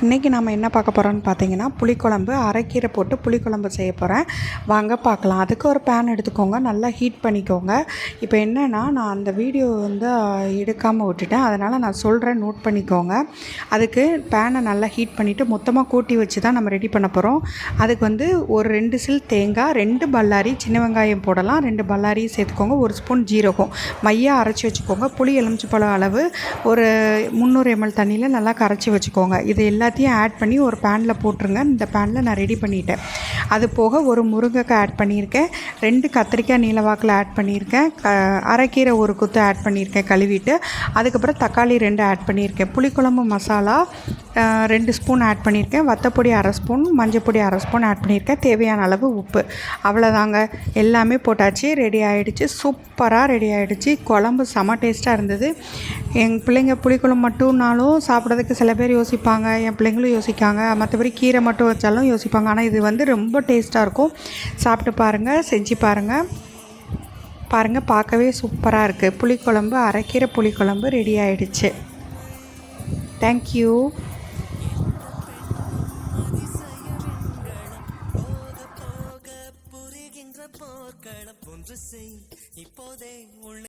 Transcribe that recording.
இன்றைக்கி நாம் என்ன பார்க்க போகிறோம்னு பார்த்தீங்கன்னா புளிக்குழம்பு அரைக்கீரை போட்டு புளிக்குழம்பு செய்ய போகிறேன் வாங்க பார்க்கலாம். அதுக்கு ஒரு பேன் எடுத்துக்கோங்க. நல்லா ஹீட் பண்ணிக்கோங்க. இப்போ என்னென்னா நான் அந்த வீடியோ வந்து எடுக்காமல் விட்டுட்டேன். அதனால் நான் சொல்கிறேன் நோட் பண்ணிக்கோங்க. அதுக்கு பேனை நல்லா ஹீட் பண்ணிவிட்டு மொத்தமாக கூட்டி வச்சு தான் நம்ம ரெடி பண்ண போகிறோம் அதுக்கு வந்து ஒரு ரெண்டு சில் தேங்காய் ரெண்டு பல்லாரி சின்ன வெங்காயம் போடலாம். ரெண்டு பல்லாரி சேர்த்துக்கோங்க. ஒரு ஸ்பூன் ஜீரகம். மையாக அரைச்சி வச்சுக்கோங்க. புளி எலுமிச்சப்பழம் அளவு ஒரு முந்நூறு எம்எல் தண்ணியில் நல்லா கரைச்சி வச்சுக்கோங்க. இது எல்லாத்தையும் ஆட் பண்ணி ஒரு பேனில் போட்டுருங்க. இந்த பேனில் நான் ரெடி பண்ணிட்டேன். அது போக ஒரு முருங்கைக்காய் ஆட் பண்ணியிருக்கேன். ரெண்டு கத்திரிக்காய் நீளவாக்கில் ஆட் பண்ணியிருக்கேன். க அரைக்கீரை ஒரு குத்து ஆட் பண்ணியிருக்கேன் கழுவிட்டு. அதுக்கப்புறம் தக்காளி ரெண்டு ஆட் பண்ணியிருக்கேன். புளிக்குழம்பு மசாலா ரெண்டு ஸ்பூன் ஆட் பண்ணியிருக்கேன். வத்தப்பொடி அரை ஸ்பூன் மஞ்சப்பொடி அரை ஸ்பூன் ஆட் பண்ணியிருக்கேன். தேவையான அளவு உப்பு. அவ்வளோதாங்க எல்லாமே போட்டாச்சு. ரெடி ஆகிடுச்சு சூப்பராக ரெடி ஆகிடுச்சு குழம்பு செம டேஸ்ட்டாக இருந்தது. எங்கள் பிள்ளைங்க புளிக்குழம்பு மட்டும்னாலும் சாப்பிட்றதுக்கு சில பேர் யோசிப்பாங்க. என் பிள்ளைங்களும் யோசிக்காங்க. மற்றபடி கீரை மட்டும் வச்சாலும் யோசிப்பாங்க. ஆனால் இது வந்து ரொம்ப டேஸ்ட்டாக இருக்கும். சாப்பிட்டு பாருங்கள் செஞ்சு பாருங்கள் பாருங்கள் பார்க்கவே சூப்பராக இருக்குது புளிக்குழம்பு அரைக்கீரை புளிக்குழம்பு ரெடி ஆயிடுச்சு. தேங்க்யூ புரிகின்ற போர்க்களம் ஒன்று செய். இப்போதே உள்ள